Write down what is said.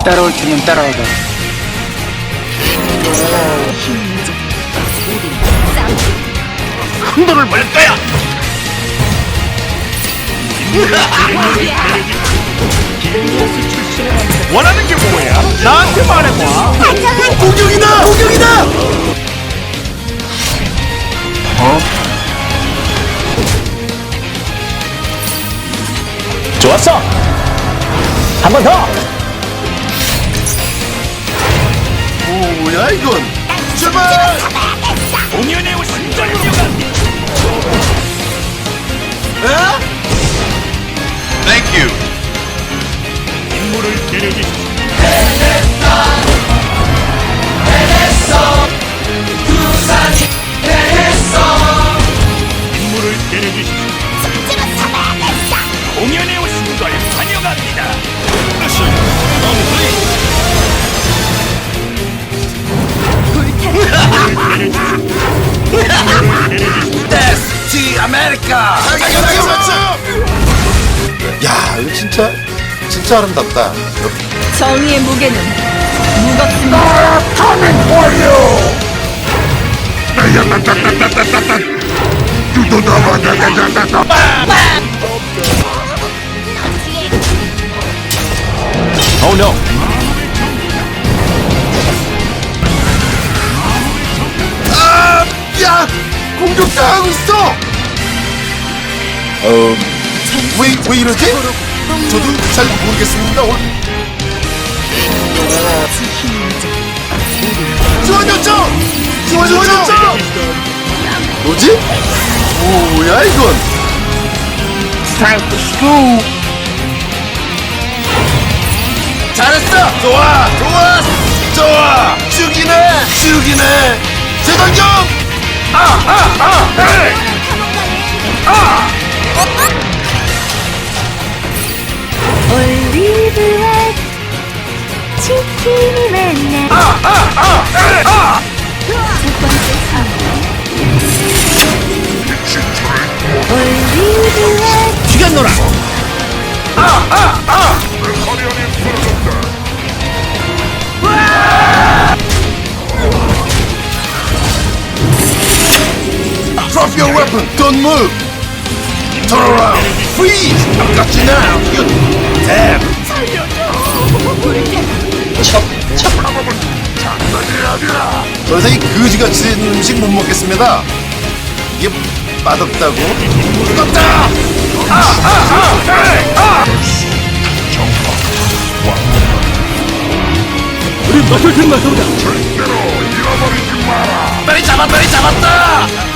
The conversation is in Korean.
따라올 테면 따라오다. 큰 돈을 벌 거야. 원하는 게 뭐야? 나한테 말해봐. 공격이다! 공격이다! 좋았어. 한 번 더. 뭐야 이건? 출발! 공연에 오신 절묘가 에? Thank you. 임무를 내려주십시오. 임무를 내려주십시오. 공연에 오신 걸 환영합니다. 다시 티 아메리카! 야 이거 진짜 진짜 아름답다. 정의의 무게는 무겁습니다. Oh no. 공격당하고 있어. 어, 왜 왜 이러지? 저도 잘 모르겠습니다. 오늘 지원요청! 지원요청! 뭐지? 뭐야 이건? 잘했어! 좋아! 좋아! 좋아! 죽이네! 죽이네! 재단경! 아! 아! 아! 올리브와 치킨이 만나 아! 아! 아! 아! 첫 번째 상황 올리브와 죽였노라. Drop your weapon! Don't move! Turn around! Freeze! I've got you now! You damn! 더 이상 이 그지같이 생긴 음식 못 먹겠습니다. 이게 맛없다고? 뜨겁다! 아! 아! 아! 에이! 아! 우리 맛을 좀 마셔보자. 빨리 잡아! 빨리 잡았다!